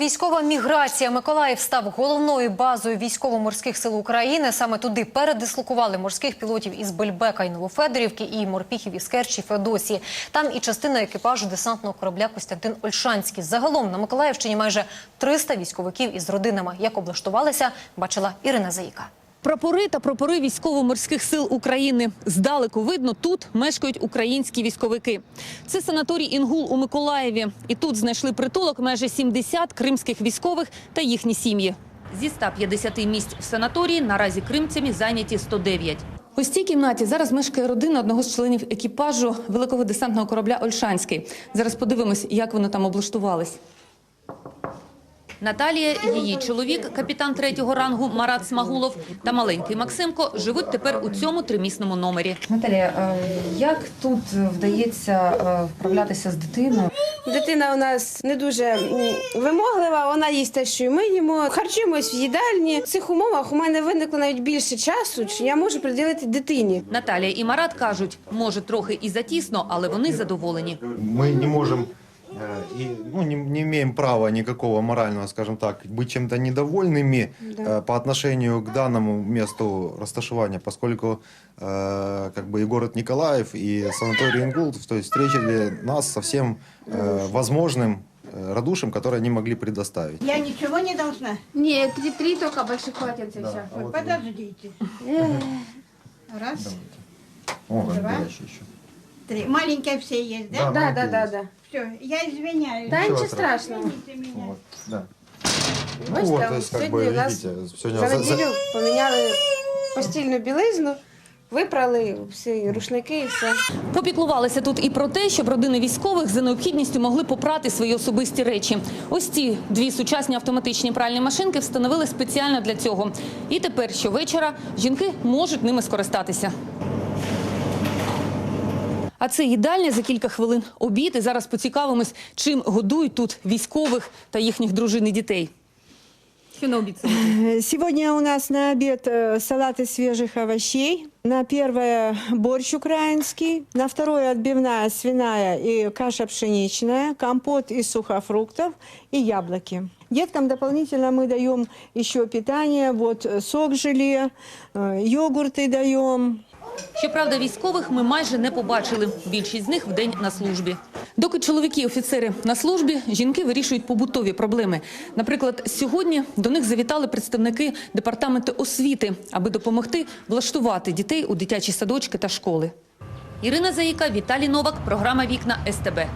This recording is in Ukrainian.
Військова міграція Миколаїв став головною базою військово-морських сил України. Саме туди передислокували морських пілотів із Бельбека і Новофедорівки і морпіхів із Керчі Феодосії. Там і частина екіпажу десантного корабля Костянтин Ольшанський. Загалом на Миколаївщині майже 300 військовиків із родинами. Як облаштувалися, бачила Ірина Заїка. Прапори та прапори військово-морських сил України. Здалеку видно, тут мешкають українські військовики. Це санаторій Інгул у Миколаєві. І тут знайшли притулок майже 70 кримських військових та їхні сім'ї. Зі 150 місць в санаторії наразі кримцями зайняті 109. У цій кімнаті зараз мешкає родина одного з членів екіпажу великого десантного корабля Ольшанський. Зараз подивимось, як вони там облаштувались. Наталія, її чоловік, капітан третього рангу Марат Смагулов та маленький Максимко живуть тепер у цьому тримісному номері. Наталія, е, як тут вдається е, вправлятися з дитиною? Дитина у нас не дуже вимоглива, вона їсть те, що й ми їмо. Харчуємось в їдальні. В цих умовах у мене виникло навіть більше часу, чи я можу приділити дитині. Наталія і Марат кажуть, може трохи і затісно, але вони задоволені. мы не можем э, и ну, не, не имеем права никакого морального, скажем так, быть чем-то недовольными э, по отношению к данному месту расташевания, поскольку э, как бы и город Николаев, и санаторий Ингул, то есть встретили нас со всем э, возможным э, радушием, которое они могли предоставить. Я ничего не должна. Нет, три, три только больших полотенца и все. А вот Подождите. Раз, О, Два. еще. Три. Маленькая все есть, да? Да, да, да, да. Все, я извиняюсь. Да, Ничего нічого страшного. Извините меня. Вот, да. Ну Бачите, вот, то есть, как бы, сьогодні у нас видите, сегодня за- неділю поміняли постільну білизну, випрали всі рушники і все. Попіклувалися тут і про те, щоб родини військових за необхідністю могли попрати свої особисті речі. Ось ці дві сучасні автоматичні пральні машинки встановили спеціально для цього. І тепер щовечора жінки можуть ними скористатися. А це їдальня за кілька хвилин обід. І зараз поцікавимось, чим годують тут військових та їхніх дружин і дітей. Що на обід? Сегодня у нас на обед э, салат из свежих овощей. На первое борщ украинский. На второе отбивная свиная и каша пшеничная. Компот из сухофруктов и яблоки. Деткам дополнительно мы даем еще питание. Вот э, сок желе, э, йогурты даем. Щоправда, військових ми майже не побачили. Більшість з них вдень на службі. Доки чоловіки офіцери на службі, жінки вирішують побутові проблеми. Наприклад, сьогодні до них завітали представники департаменту освіти, аби допомогти влаштувати дітей у дитячі садочки та школи. Ірина Заїка, Віталій Новак, програма Вікна СТБ.